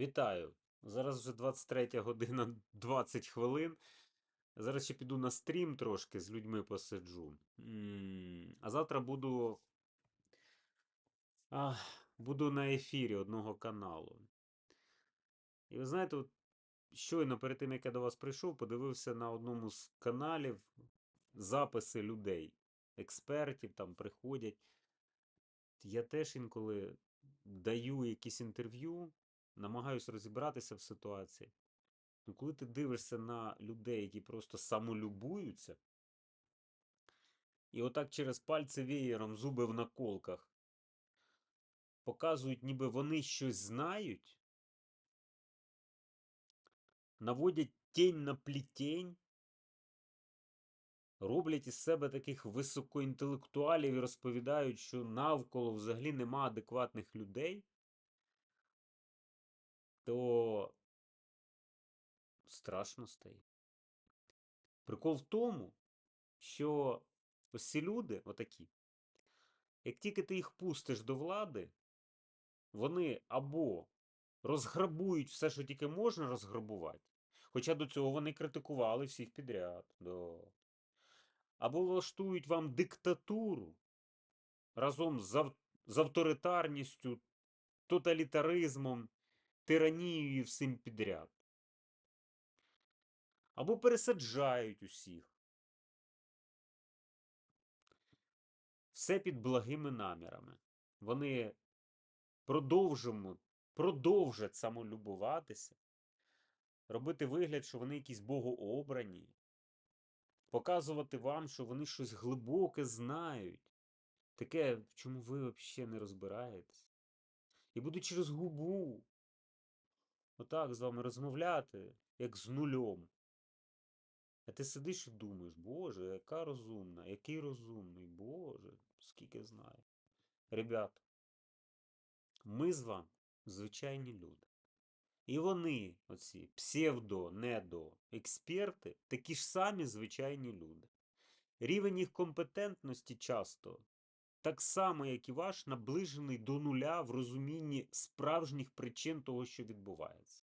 Вітаю! Зараз вже 23 година 20 хвилин. Зараз ще піду на стрім трошки з людьми посиджу. А завтра буду. Буду на ефірі одного каналу. І ви знаєте, от щойно перед тим, як я до вас прийшов, подивився на одному з каналів записи людей, експертів там приходять. Я теж інколи даю якісь інтерв'ю, намагаюсь розібратися в ситуації. Ну, коли ти дивишся на людей, які просто самолюбуються, і отак через пальці веєром, зуби в наколках, показують, ніби вони щось знають, наводять тінь на плітень, роблять із себе таких високоінтелектуалів і розповідають, що навколо взагалі нема адекватних людей, то страшно стає. Прикол в тому, що ось ці люди, отакі, як тільки ти їх пустиш до влади, вони або розграбують все, що тільки можна розграбувати, хоча до цього вони критикували всіх підряд, да. або влаштують вам диктатуру разом з, ав- з авторитарністю, тоталітаризмом, тиранією і всім підряд. Або пересаджають усіх. Все під благими намірами. Вони продовжать самолюбуватися, робити вигляд, що вони якісь богообрані, показувати вам, що вони щось глибоке знають, таке, в чому ви взагалі не розбираєтесь. І будуть через губу отак з вами розмовляти, як з нульом. А ти сидиш і думаєш, Боже, яка розумна, який розумний, Боже, скільки знає. Ребята, ми з вами звичайні люди. І вони, оці псевдо, недо, експерти, такі ж самі звичайні люди. Рівень їх компетентності часто так само, як і ваш, наближений до нуля в розумінні справжніх причин того, що відбувається.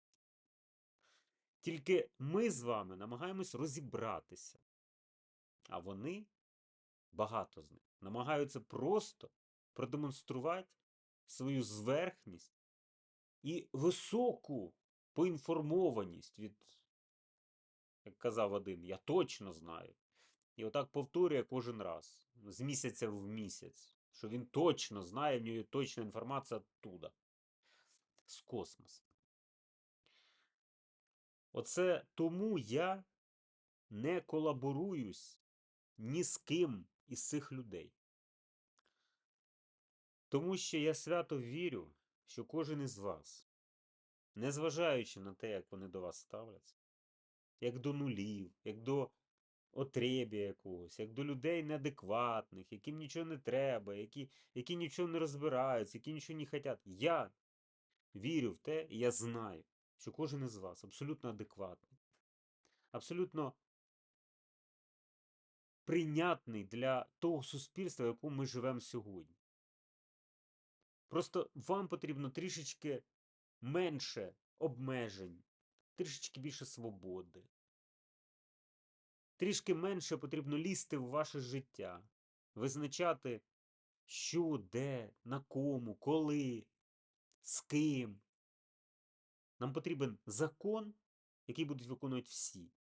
Тільки ми з вами намагаємось розібратися. А вони, багато з них, намагаються просто продемонструвати свою зверхність і високу поінформованість від, як казав один, я точно знаю. І отак повторює кожен раз, з місяця в місяць, що він точно знає, в нього точна інформація оттуда, з космосу. Оце тому я не колаборуюсь ні з ким із цих людей. Тому що я свято вірю, що кожен із вас, незважаючи на те, як вони до вас ставляться, як до нулів, як до отребія якогось, як до людей неадекватних, яким нічого не треба, які, які нічого не розбираються, які нічого не хочуть. Я вірю в те, і я знаю, що кожен із вас абсолютно адекватний, абсолютно прийнятний для того суспільства, в якому ми живемо сьогодні. Просто вам потрібно трішечки менше обмежень, трішечки більше свободи. Трішки менше потрібно лізти в ваше життя, визначати, що, де, на кому, коли, з ким. Нам потрібен закон, який будуть виконувати всі.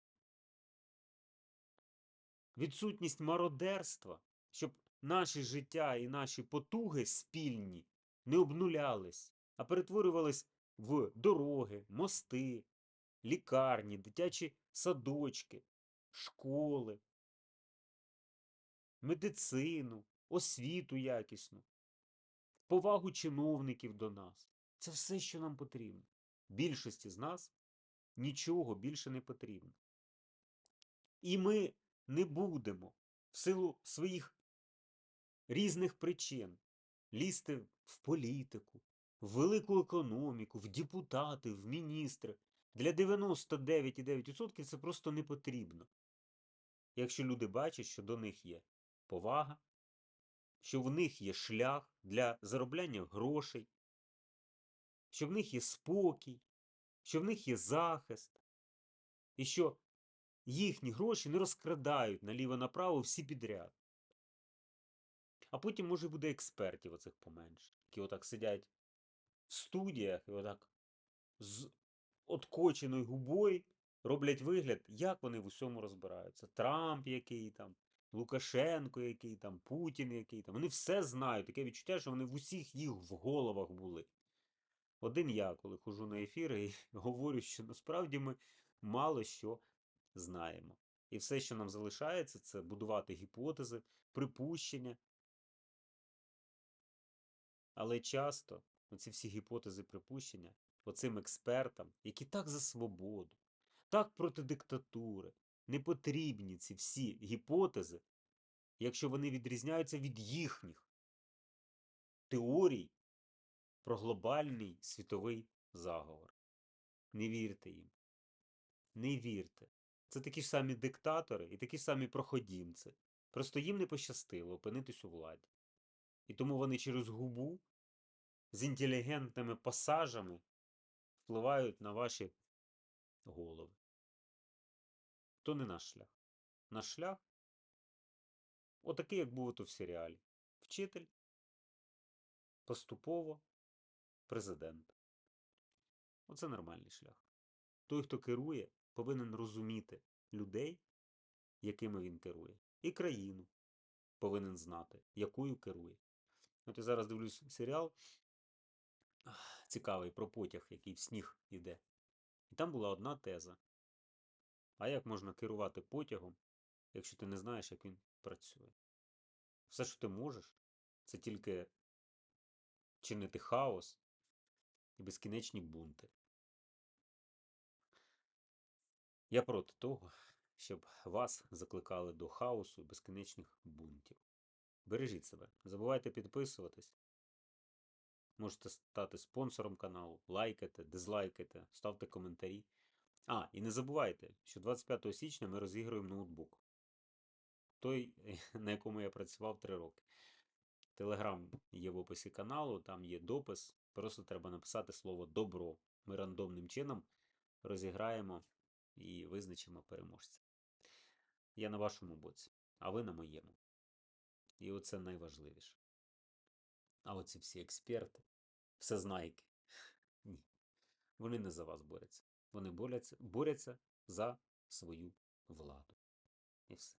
Відсутність мародерства, щоб наші життя і наші потуги спільні не обнулялись, а перетворювались в дороги, мости, лікарні, дитячі садочки, школи, медицину, освіту якісну, повагу чиновників до нас. Це все, що нам потрібно. Більшості з нас нічого більше не потрібно. І ми не будемо в силу своїх різних причин лізти в політику, в велику економіку, в депутати, в міністри. Для 99,9% це просто не потрібно. Якщо люди бачать, що до них є повага, що в них є шлях для заробляння грошей, що в них є спокій, що в них є захист, і що їхні гроші не розкрадають наліво-направо всі підряд. А потім, може, буде експертів оцих поменше, які отак сидять в студіях і отак з откоченою губою роблять вигляд, як вони в усьому розбираються. Трамп який там, Лукашенко який там, Путін який там. Вони все знають. Таке відчуття, що вони в усіх їх в головах були. Один я, коли хожу на ефіри і говорю, що насправді ми мало що знаємо. І все, що нам залишається, це будувати гіпотези, припущення. Але часто оці всі гіпотези припущення оцим експертам, які так за свободу, так проти диктатури, не потрібні ці всі гіпотези, якщо вони відрізняються від їхніх теорій про глобальний світовий заговор. Не вірте їм. Не вірте. Це такі ж самі диктатори і такі ж самі проходімці. Просто їм не пощастило опинитись у владі. І тому вони через губу з інтелігентними пасажами впливають на ваші голови. То не наш шлях. Наш шлях отакий, як був ото в серіалі. Вчитель, поступово президент. Оце нормальний шлях. Той, хто керує, повинен розуміти людей, якими він керує, і країну повинен знати, якою керує. От я зараз дивлюсь серіал цікавий про потяг, який в сніг іде. І там була одна теза. А як можна керувати потягом, якщо ти не знаєш, як він працює? Все, що ти можеш, це тільки чинити хаос і безкінечні бунти. Я проти того, щоб вас закликали до хаосу і безкінечних бунтів. Бережіть себе, не забувайте підписуватись. Можете стати спонсором каналу, лайкайте, дизлайкайте, ставте коментарі. А, і не забувайте, що 25 січня ми розіграємо ноутбук. Той, на якому я працював 3 роки. Телеграм є в описі каналу, там є допис. Просто треба написати слово добро. Ми рандомним чином розіграємо і визначимо переможця. Я на вашому боці, а ви на моєму. І оце найважливіше. А оці всі експерти, всезнайки. Ні. Вони не за вас борються. Вони борються, борються за свою владу. І все.